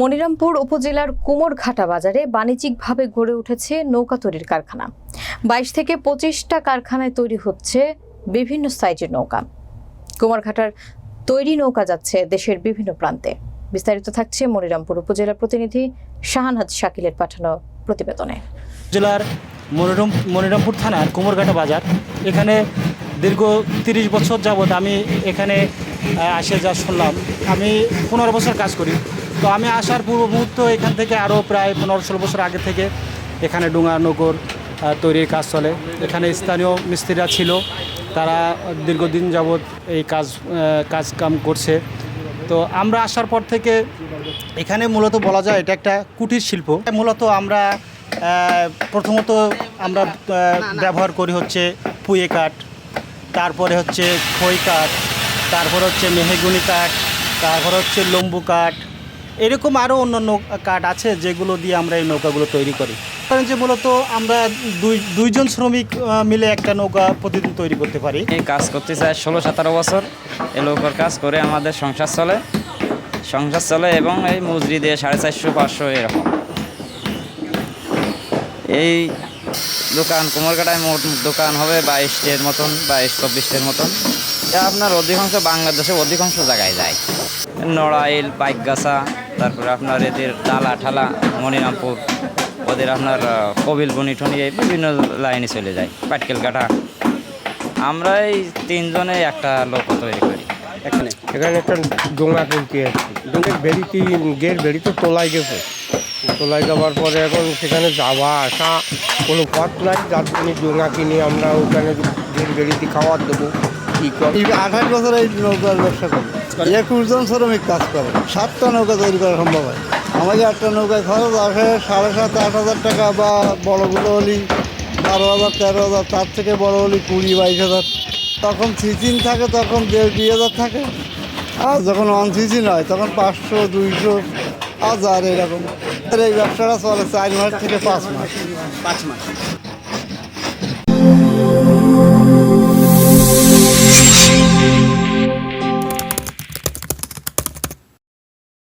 মনিরামপুর উপজেলার কুমোরঘাটা বাজারে বাণিজ্যিকভাবে গড়ে উঠেছে নৌকা তৈরির কারখানা। বাইশ থেকে পঁচিশটা কারখানায় তৈরি হচ্ছে বিভিন্ন সাইজের নৌকা। কুমারঘাটার তৈরি নৌকা যাচ্ছে দেশের বিভিন্ন প্রান্তে। বিস্তারিত থাকছে মনিরামপুর উপজেলা প্রতিনিধি শাহানাজ শাকিলের পাঠানো প্রতিবেদনে। জেলার মনিরম, মনিরামপুর থানার কুমোরঘাটা বাজার। এখানে দীর্ঘ তিরিশ বছর যাবৎ আমি এখানে আসে যা শুনলাম। আমি পনেরো বছর কাজ করি। তো আমি আসার পূর্ব মুহূর্ত এখান থেকে আরও প্রায় পনেরো ষোলো বছর আগে থেকে এখানে ডুঙা নৌকোর আহ, তৈরির কাজ চলে। এখানে স্থানীয় মিস্ত্রিরা ছিল তারা দীর্ঘদিন যাবৎ এই কাজ কাজ কাম করছে। তো আমরা আসার পর থেকে এখানে মূলত বলা যায় এটা একটা কুটির শিল্প। মূলত আমরা প্রথমত আমরা ব্যবহার করি হচ্ছে পুয়ে কাঠ তারপরে হচ্ছে খই কাঠ তারপর হচ্ছে মেহেগুনি কাঠ তারপর হচ্ছে লম্বু কাঠ এরকম আরও অন্যান্য কাঠ আছে যেগুলো দিয়ে আমরা এই নৌকাগুলো তৈরি করি। কারণ যে মূলত আমরা দুই, দুইজন শ্রমিক মিলে একটা নৌকা প্রতিদিন তৈরি করতে পারি। এই কাজ করতে চাই ষোলো, সতেরো বছর। এই নৌকার কাজ করে আমাদের সংসার চলে। সংসার চলে এবং এই মজুরি দিয়ে সাড়ে চারশো, পাঁচশো এরকম। এই দোকান কুমারকাটায় মোট দোকান হবে বাইশটের মতন বাইশ চব্বিশটের মতন। এটা আপনার অধিকাংশ বাংলাদেশে অধিকাংশ জায়গায় যায়। নড়াইল, পাইকগাছা তারপরে আপনার এদের ডালা ঠালা মনিরামপুর ওদের আপনার কবিল বনি টনি এই বিভিন্ন লাইনে চলে যায় পাটকেল কাঠা আমরা এই তিনজনে একটা লোক তৈরি করি। এখানে? এখানে একটা ডোঙা কিনতে আসছি ডোঙের বেড়িতে গের বেড়ি তো তোলাই গেছে। তোলাই যাওয়ার পরে এখন সেখানে যাওয়া আসা কোনো পথ নাই। যার জন্য ডোঙা কিনে আমরা ওখানে গের বেড়িতে খাবার দেবো। কী করে? আঠাশ বছর এই নৌকার ব্যবসা করি। একুশ জন শ্রমিক কাজ করে। সাতটা নৌকা তৈরি করা সম্ভব হয়। আমাকে একটা নৌকায় খরচ আসে সাড়ে সাত আট হাজার টাকা বা বড়গুলো হলি বারো হাজার তেরো হাজার তার থেকে বড় হলি কুড়ি বাইশ হাজার। তখন সিজিন থাকে তখন দেড় দুই হাজার থাকে। আর যখন অন সিজিন হয় তখন পাঁচশো দুইশো হাজার এরকম। এই ব্যবসাটা চলে চার মাস থেকে পাঁচ মাস। পাঁচ মাস।